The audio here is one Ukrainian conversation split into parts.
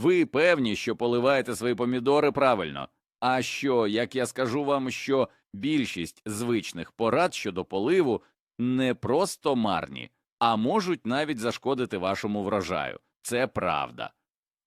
Ви певні, що поливаєте свої помідори правильно. А що, як я скажу вам, що більшість звичних порад щодо поливу не просто марні, а можуть навіть зашкодити вашому врожаю. Це правда.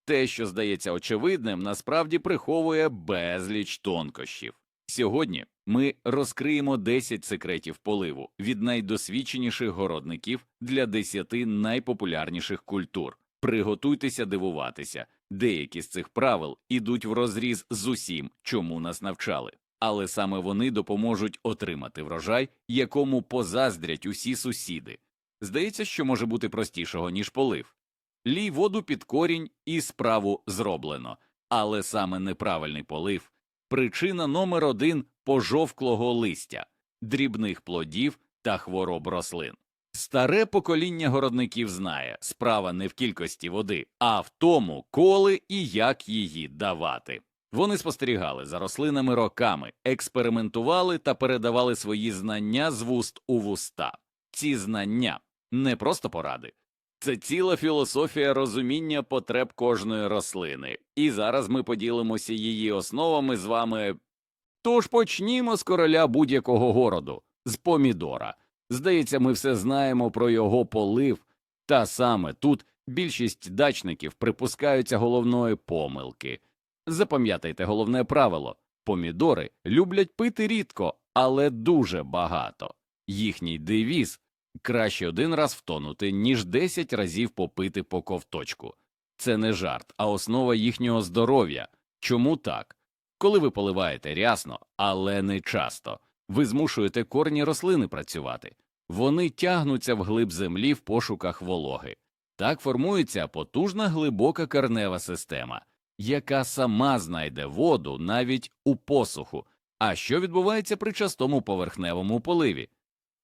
Те, що здається очевидним, насправді приховує безліч тонкощів. Сьогодні ми розкриємо 10 секретів поливу від найдосвідченіших городників для 10 найпопулярніших культур. Приготуйтеся дивуватися. Деякі з цих правил ідуть в розріз з усім, чому нас навчали, але саме вони допоможуть отримати врожай, якому позаздрять усі сусіди. Здається, що може бути простішого, ніж полив. Лій воду під корінь і справу зроблено, але саме неправильний полив причина номер один пожовклого листя, дрібних плодів та хвороб рослин. Старе покоління городників знає, справа не в кількості води, а в тому, коли і як її давати. Вони спостерігали за рослинами роками, експериментували та передавали свої знання з вуст у вуста. Ці знання не просто поради, це ціла філософія розуміння потреб кожної рослини, і зараз ми поділимося її основами з вами. Тож почнімо з короля будь-якого городу, з помідора. Здається, ми все знаємо про його полив, та саме тут більшість дачників припускаються головної помилки. Запам'ятайте головне правило помідори люблять пити рідко, але дуже багато. Їхній девіз краще один раз втонути, ніж десять разів попити по ковточку. Це не жарт, а основа їхнього здоров'я. Чому так? Коли ви поливаєте рясно, але не часто, ви змушуєте корні рослини працювати. Вони тягнуться вглиб землі в пошуках вологи. Так формується потужна глибока корнева система, яка сама знайде воду навіть у посуху. А що відбувається при частому поверхневому поливі?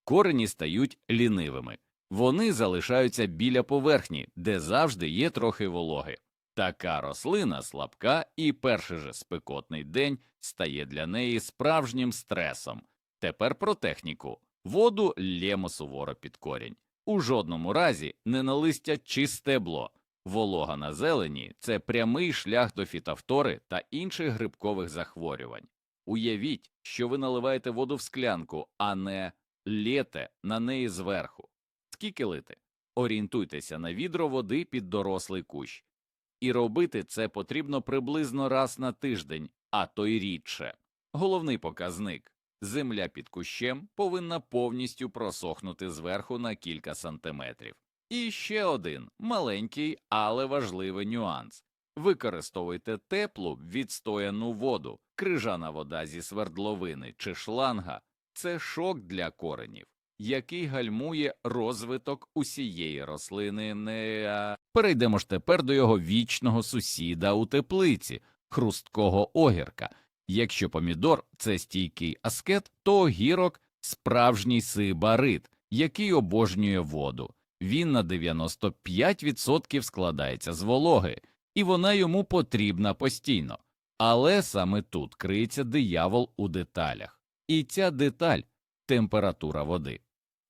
Корені стають лінивими, вони залишаються біля поверхні, де завжди є трохи вологи. Така рослина слабка, і перший же спекотний день стає для неї справжнім стресом. Тепер про техніку. Воду лємо суворо під корінь. У жодному разі не на листя чи стебло. Волога на зелені це прямий шлях до фітофтори та інших грибкових захворювань. Уявіть, що ви наливаєте воду в склянку, а не лєте на неї зверху. Скільки лити? Орієнтуйтеся на відро води під дорослий кущ. І робити це потрібно приблизно раз на тиждень, а то й рідше. Головний показник земля під кущем повинна повністю просохнути зверху на кілька сантиметрів. І ще один маленький, але важливий нюанс використовуйте теплу відстояну воду, крижана вода зі свердловини чи шланга це шок для коренів, який гальмує розвиток усієї рослини. Не перейдемо ж тепер до його вічного сусіда у теплиці, хрусткого огірка. Якщо помідор це стійкий аскет, то огірок справжній сибарит, який обожнює воду. Він на 95% складається з вологи, і вона йому потрібна постійно. Але саме тут криється диявол у деталях. І ця деталь температура води.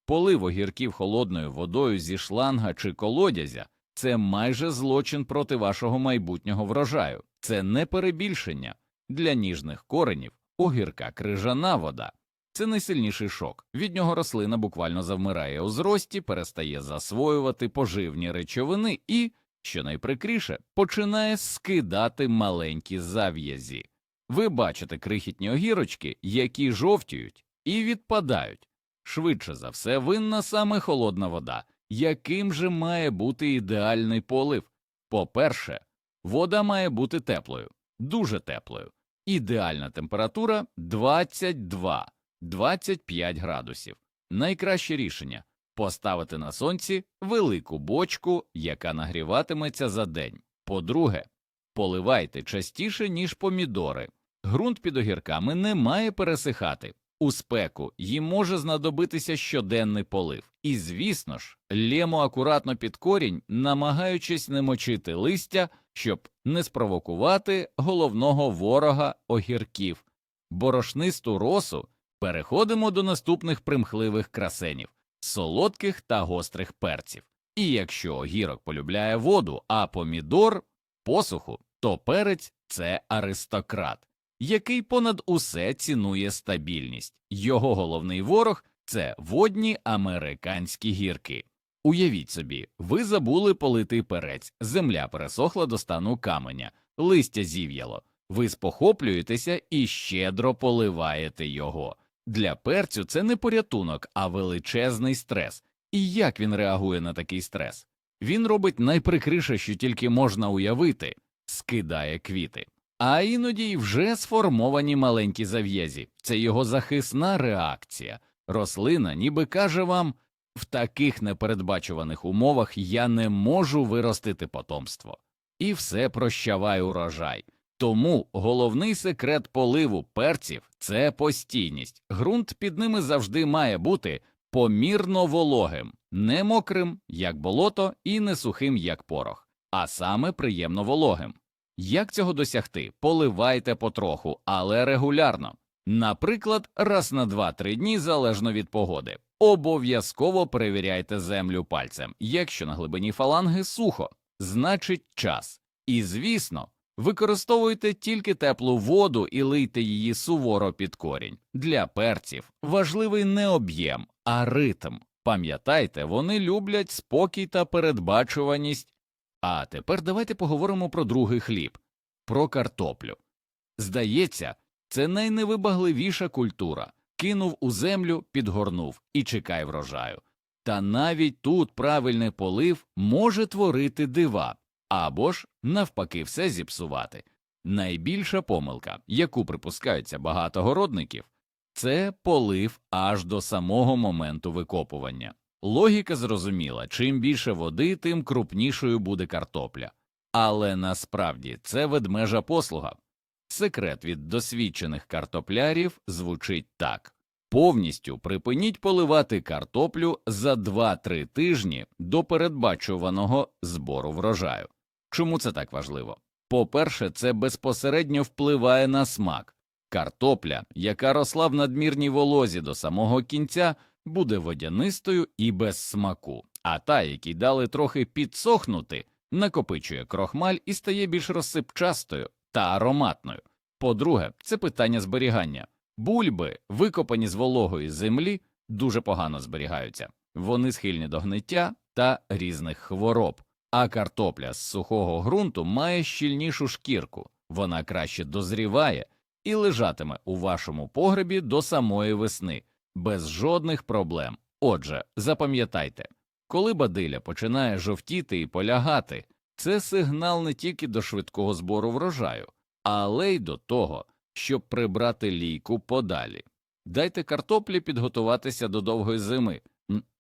Полив огірків холодною водою зі шланга чи колодязя це майже злочин проти вашого майбутнього врожаю, це не перебільшення. Для ніжних коренів огірка крижана вода. Це найсильніший шок. Від нього рослина буквально завмирає у зрості, перестає засвоювати поживні речовини і, що найприкріше, починає скидати маленькі зав'язі. Ви бачите крихітні огірочки, які жовтіють і відпадають. Швидше за все, винна саме холодна вода. Яким же має бути ідеальний полив? По-перше, вода має бути теплою, дуже теплою. Ідеальна температура 22-25 градусів. Найкраще рішення поставити на сонці велику бочку, яка нагріватиметься за день. По-друге, поливайте частіше, ніж помідори. Ґрунт під огірками не має пересихати. У спеку їм може знадобитися щоденний полив. І, звісно ж, лємо акуратно під корінь, намагаючись не мочити листя, щоб не спровокувати головного ворога огірків. Борошнисту росу переходимо до наступних примхливих красенів солодких та гострих перців. І якщо огірок полюбляє воду, а помідор посуху, то перець це аристократ, який понад усе цінує стабільність. Його головний ворог це водні американські гірки. Уявіть собі, ви забули полити перець, земля пересохла до стану каменя, листя зів'яло. Ви спохоплюєтеся і щедро поливаєте його. Для перцю це не порятунок, а величезний стрес. І як він реагує на такий стрес? Він робить найприкрише, що тільки можна уявити, скидає квіти. А іноді й вже сформовані маленькі зав'язі. Це його захисна реакція. Рослина ніби каже вам в таких непередбачуваних умовах я не можу виростити потомство. І все прощавай урожай. Тому головний секрет поливу перців це постійність. Ґрунт під ними завжди має бути помірно вологим, не мокрим, як болото, і не сухим, як порох, а саме приємно вологим. Як цього досягти? Поливайте потроху, але регулярно. Наприклад, раз на 2-3 дні залежно від погоди. Обов'язково перевіряйте землю пальцем. Якщо на глибині фаланги сухо, значить час. І звісно, використовуйте тільки теплу воду і лийте її суворо під корінь. Для перців важливий не об'єм, а ритм. Пам'ятайте, вони люблять спокій та передбачуваність. А тепер давайте поговоримо про другий хліб, про картоплю. Здається, це найневибагливіша культура. Кинув у землю, підгорнув і чекай врожаю. Та навіть тут правильний полив може творити дива або ж навпаки все зіпсувати. Найбільша помилка, яку припускаються багато городників, це полив аж до самого моменту викопування. Логіка зрозуміла чим більше води, тим крупнішою буде картопля. Але насправді це ведмежа послуга. Секрет від досвідчених картоплярів звучить так повністю припиніть поливати картоплю за 2-3 тижні до передбачуваного збору врожаю. Чому це так важливо? По-перше, це безпосередньо впливає на смак. Картопля, яка росла в надмірній волозі до самого кінця, буде водянистою і без смаку, а та, якій дали трохи підсохнути, накопичує крохмаль і стає більш розсипчастою та ароматною. По-друге, це питання зберігання. Бульби, викопані з вологої землі, дуже погано зберігаються, вони схильні до гниття та різних хвороб. А картопля з сухого ґрунту має щільнішу шкірку, вона краще дозріває і лежатиме у вашому погребі до самої весни, без жодних проблем. Отже, запам'ятайте, коли бадиля починає жовтіти і полягати, це сигнал не тільки до швидкого збору врожаю, але й до того, щоб прибрати лійку подалі. Дайте картоплі підготуватися до довгої зими.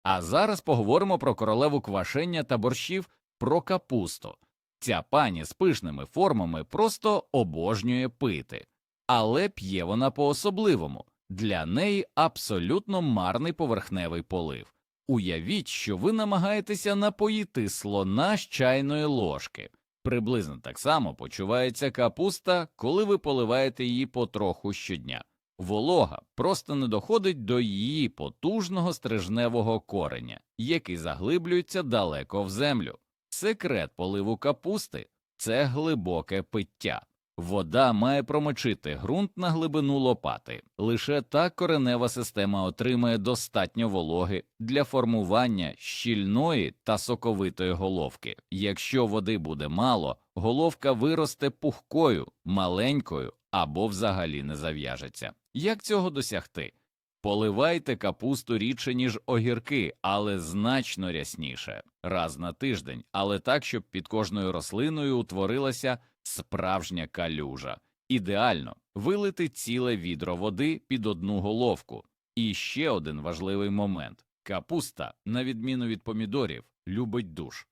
А зараз поговоримо про королеву квашення та борщів про капусту. Ця пані з пишними формами просто обожнює пити, але п'є вона по особливому. Для неї абсолютно марний поверхневий полив. Уявіть, що ви намагаєтеся напоїти слона з чайної ложки. Приблизно так само почувається капуста, коли ви поливаєте її потроху щодня. Волога просто не доходить до її потужного стрижневого кореня, який заглиблюється далеко в землю. Секрет поливу капусти це глибоке пиття. Вода має промочити ґрунт на глибину лопати. Лише так коренева система отримає достатньо вологи для формування щільної та соковитої головки. Якщо води буде мало, головка виросте пухкою, маленькою або взагалі не зав'яжеться. Як цього досягти? Поливайте капусту рідше, ніж огірки, але значно рясніше, раз на тиждень, але так, щоб під кожною рослиною утворилася справжня калюжа. Ідеально вилити ціле відро води під одну головку. І ще один важливий момент капуста, на відміну від помідорів, любить душ.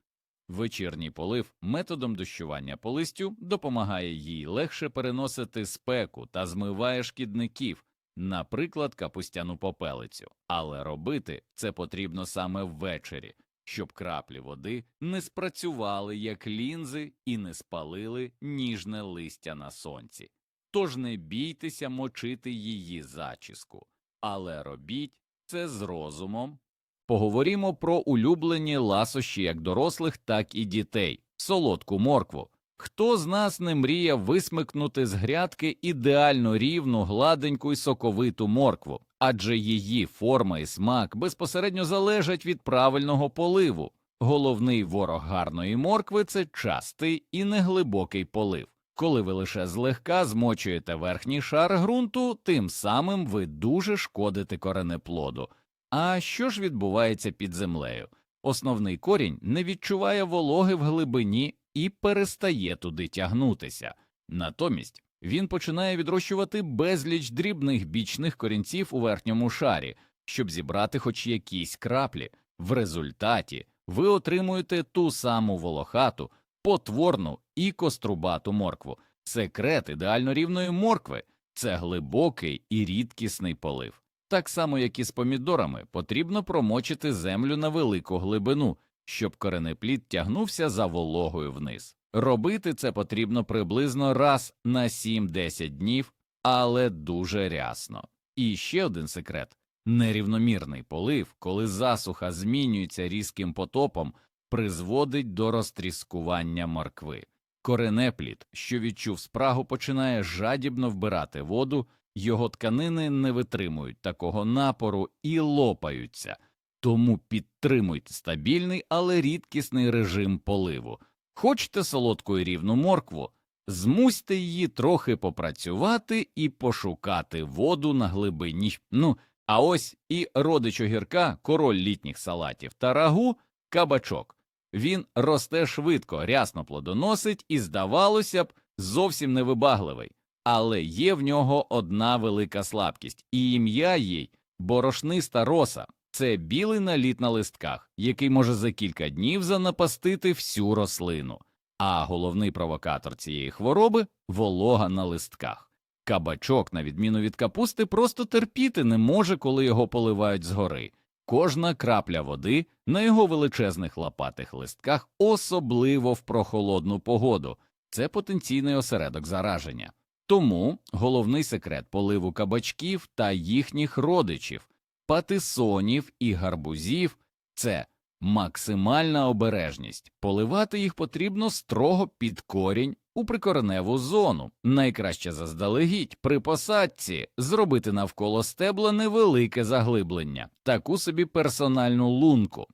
Вечірній полив методом дощування по листю допомагає їй легше переносити спеку та змиває шкідників, наприклад, капустяну попелицю, але робити це потрібно саме ввечері, щоб краплі води не спрацювали як лінзи і не спалили ніжне листя на сонці. Тож не бійтеся мочити її зачіску, але робіть це з розумом. Поговоримо про улюблені ласощі як дорослих, так і дітей, солодку моркву. Хто з нас не мріяв висмикнути з грядки ідеально рівну, гладеньку і соковиту моркву, адже її форма і смак безпосередньо залежать від правильного поливу. Головний ворог гарної моркви це частий і неглибокий полив. Коли ви лише злегка змочуєте верхній шар ґрунту, тим самим ви дуже шкодите коренеплоду. А що ж відбувається під землею? Основний корінь не відчуває вологи в глибині і перестає туди тягнутися. Натомість він починає відрощувати безліч дрібних бічних корінців у верхньому шарі, щоб зібрати хоч якісь краплі. В результаті ви отримуєте ту саму волохату, потворну і кострубату моркву. Секрет ідеально рівної моркви це глибокий і рідкісний полив. Так само, як і з помідорами, потрібно промочити землю на велику глибину, щоб коренеплід тягнувся за вологою вниз. Робити це потрібно приблизно раз на 7-10 днів, але дуже рясно. І ще один секрет нерівномірний полив, коли засуха змінюється різким потопом, призводить до розтріскування моркви. Коренеплід, що відчув спрагу, починає жадібно вбирати воду, його тканини не витримують такого напору і лопаються, тому підтримуйте стабільний, але рідкісний режим поливу. Хочете солодку і рівну моркву, змусьте її трохи попрацювати і пошукати воду на глибині. Ну, а ось і родич огірка, король літніх салатів та рагу кабачок. Він росте швидко, рясно плодоносить і, здавалося б, зовсім невибагливий. Але є в нього одна велика слабкість, і ім'я їй борошниста роса. Це білий наліт на листках, який може за кілька днів занапастити всю рослину. А головний провокатор цієї хвороби волога на листках. Кабачок, на відміну від капусти, просто терпіти не може, коли його поливають згори. Кожна крапля води на його величезних лопатих листках, особливо в прохолодну погоду, це потенційний осередок зараження. Тому головний секрет поливу кабачків та їхніх родичів, патисонів і гарбузів це максимальна обережність. Поливати їх потрібно строго під корінь у прикореневу зону. Найкраще заздалегідь при посадці зробити навколо стебла невелике заглиблення, таку собі персональну лунку.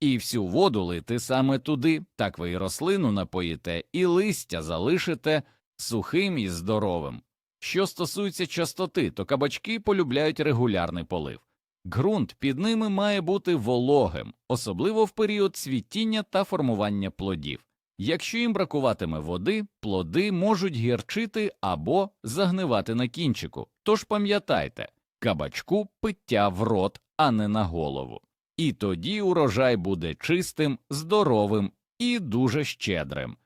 І всю воду лити саме туди, так ви і рослину напоїте, і листя залишите сухим і здоровим. Що стосується частоти, то кабачки полюбляють регулярний полив. Ґрунт під ними має бути вологим, особливо в період цвітіння та формування плодів. Якщо їм бракуватиме води, плоди можуть гірчити або загнивати на кінчику. Тож пам'ятайте, кабачку пиття в рот, а не на голову. І тоді урожай буде чистим, здоровим і дуже щедрим.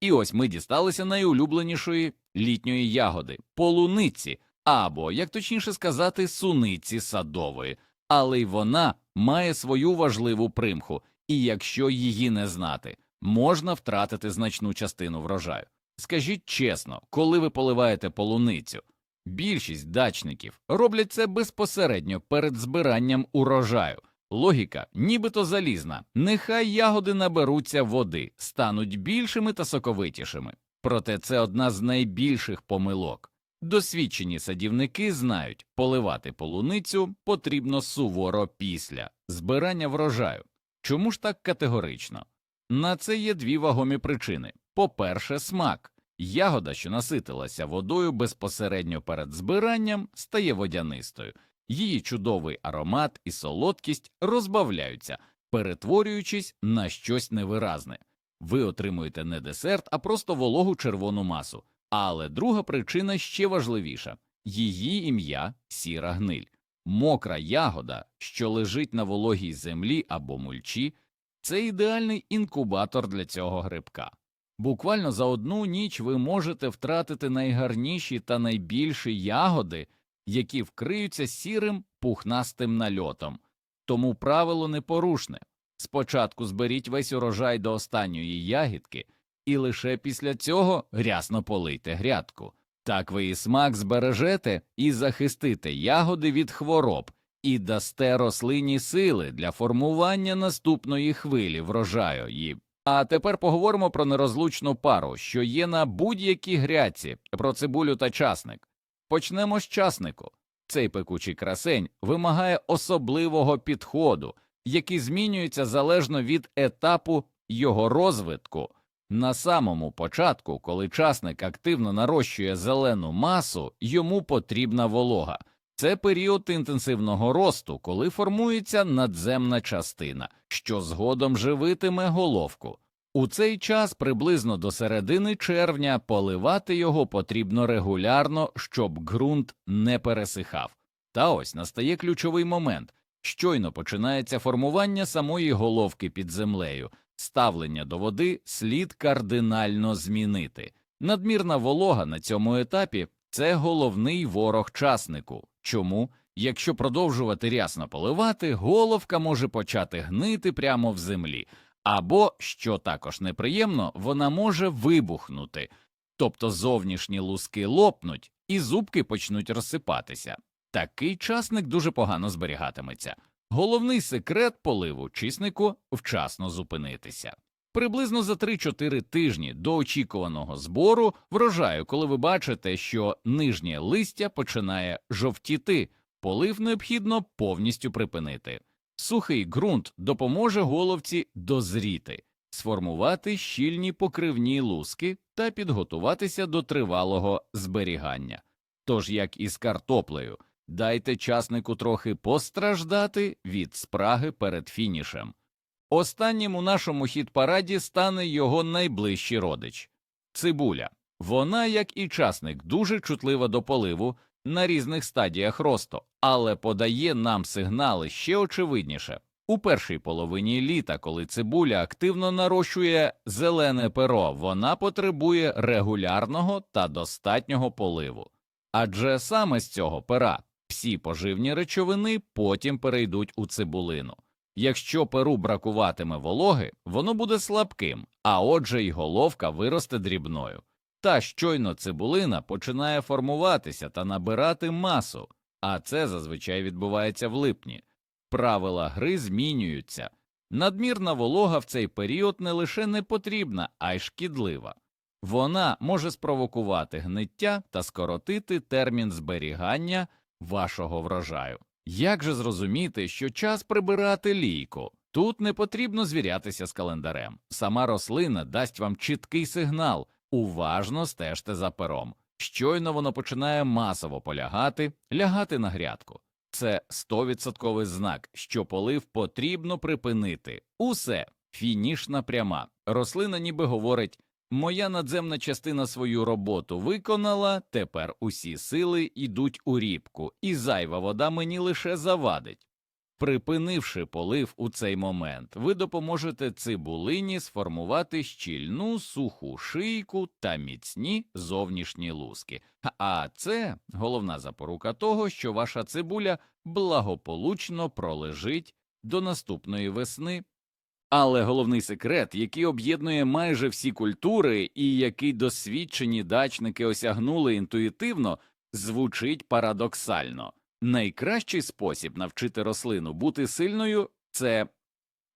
І ось ми дісталися найулюбленішої літньої ягоди полуниці, або, як точніше сказати, суниці садової, але й вона має свою важливу примху, і якщо її не знати, можна втратити значну частину врожаю. Скажіть чесно, коли ви поливаєте полуницю, більшість дачників роблять це безпосередньо перед збиранням урожаю. Логіка, нібито залізна, нехай ягоди наберуться води, стануть більшими та соковитішими. Проте це одна з найбільших помилок. Досвідчені садівники знають, поливати полуницю потрібно суворо після збирання врожаю. Чому ж так категорично? На це є дві вагомі причини. По-перше, смак. Ягода, що наситилася водою безпосередньо перед збиранням, стає водянистою. Її чудовий аромат і солодкість розбавляються, перетворюючись на щось невиразне. Ви отримуєте не десерт, а просто вологу червону масу. Але друга причина ще важливіша її ім'я сіра гниль. Мокра ягода, що лежить на вологій землі або мульчі, це ідеальний інкубатор для цього грибка. Буквально за одну ніч ви можете втратити найгарніші та найбільші ягоди, які вкриються сірим пухнастим нальотом. Тому правило непорушне спочатку зберіть весь урожай до останньої ягідки, і лише після цього рясно полийте грядку. Так ви і смак збережете і захистите ягоди від хвороб, і дасте рослині сили для формування наступної хвилі врожаю. І... А тепер поговоримо про нерозлучну пару, що є на будь-якій грядці, про цибулю та часник. Почнемо з часнику. Цей пекучий красень вимагає особливого підходу, який змінюється залежно від етапу його розвитку. На самому початку, коли часник активно нарощує зелену масу, йому потрібна волога. Це період інтенсивного росту, коли формується надземна частина, що згодом живитиме головку. У цей час приблизно до середини червня поливати його потрібно регулярно, щоб ґрунт не пересихав. Та ось настає ключовий момент. Щойно починається формування самої головки під землею, ставлення до води слід кардинально змінити. Надмірна волога на цьому етапі це головний ворог часнику. Чому? Якщо продовжувати рясно поливати, головка може почати гнити прямо в землі, або, що також неприємно, вона може вибухнути, тобто зовнішні луски лопнуть і зубки почнуть розсипатися. Такий часник дуже погано зберігатиметься. Головний секрет поливу чиснику вчасно зупинитися. Приблизно за 3-4 тижні до очікуваного збору врожаю, коли ви бачите, що нижнє листя починає жовтіти, полив необхідно повністю припинити. Сухий ґрунт допоможе головці дозріти, сформувати щільні покривні луски та підготуватися до тривалого зберігання. Тож, як і з картоплею, дайте часнику трохи постраждати від спраги перед фінішем. Останнім у нашому хіт-параді стане його найближчий родич цибуля. Вона, як і часник, дуже чутлива до поливу на різних стадіях росту, але подає нам сигнали ще очевидніше. У першій половині літа, коли цибуля активно нарощує зелене перо, вона потребує регулярного та достатнього поливу. Адже саме з цього пера всі поживні речовини потім перейдуть у цибулину. Якщо перу бракуватиме вологи, воно буде слабким, а отже й головка виросте дрібною. Та щойно цибулина починає формуватися та набирати масу, а це зазвичай відбувається в липні. Правила гри змінюються. Надмірна волога в цей період не лише не потрібна, а й шкідлива. Вона може спровокувати гниття та скоротити термін зберігання вашого врожаю. Як же зрозуміти, що час прибирати лійку? Тут не потрібно звірятися з календарем. Сама рослина дасть вам чіткий сигнал, уважно стежте за пером. Щойно воно починає масово полягати, лягати на грядку. Це 100% знак, що полив потрібно припинити. Усе фінішна пряма. Рослина ніби говорить Моя надземна частина свою роботу виконала, тепер усі сили йдуть у рібку, і зайва вода мені лише завадить. Припинивши полив у цей момент, ви допоможете цибулині сформувати щільну суху шийку та міцні зовнішні луски. А це головна запорука того, що ваша цибуля благополучно пролежить до наступної весни. Але головний секрет, який об'єднує майже всі культури і який досвідчені дачники осягнули інтуїтивно, звучить парадоксально. Найкращий спосіб навчити рослину бути сильною це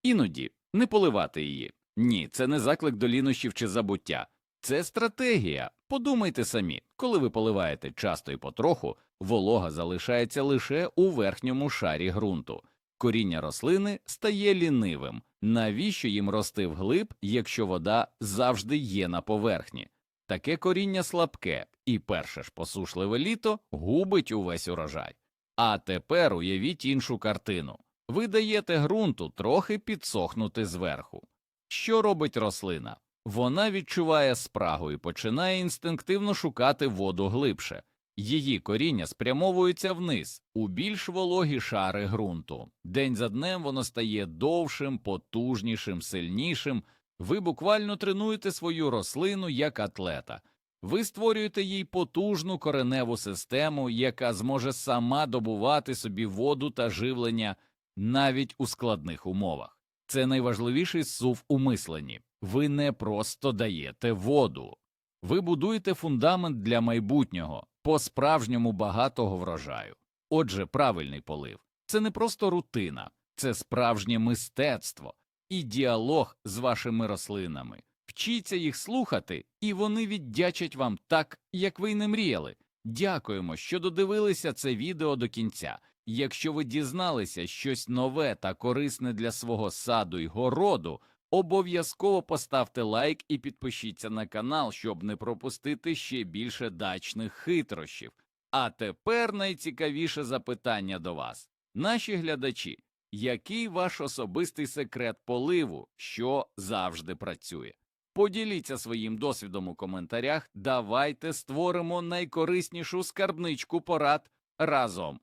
іноді не поливати її. Ні, це не заклик до лінощів чи забуття, це стратегія. Подумайте самі, коли ви поливаєте часто і потроху, волога залишається лише у верхньому шарі ґрунту. Коріння рослини стає лінивим. Навіщо їм рости вглиб, якщо вода завжди є на поверхні? Таке коріння слабке, і перше ж посушливе літо губить увесь урожай. А тепер уявіть іншу картину ви даєте ґрунту трохи підсохнути зверху. Що робить рослина? Вона відчуває спрагу і починає інстинктивно шукати воду глибше. Її коріння спрямовується вниз у більш вологі шари ґрунту. День за днем воно стає довшим, потужнішим, сильнішим. Ви буквально тренуєте свою рослину як атлета. Ви створюєте їй потужну кореневу систему, яка зможе сама добувати собі воду та живлення навіть у складних умовах. Це найважливіший сув у мисленні. Ви не просто даєте воду, ви будуєте фундамент для майбутнього по справжньому багатого врожаю. Отже, правильний полив це не просто рутина, це справжнє мистецтво. і діалог з вашими рослинами. Вчіться їх слухати, і вони віддячать вам так, як ви й не мріяли. Дякуємо, що додивилися це відео до кінця. Якщо ви дізналися щось нове та корисне для свого саду й городу, обов'язково поставте лайк і підпишіться на канал, щоб не пропустити ще більше дачних хитрощів. А тепер найцікавіше запитання до вас, наші глядачі. Який ваш особистий секрет поливу, що завжди працює? Поділіться своїм досвідом у коментарях. Давайте створимо найкориснішу скарбничку порад разом.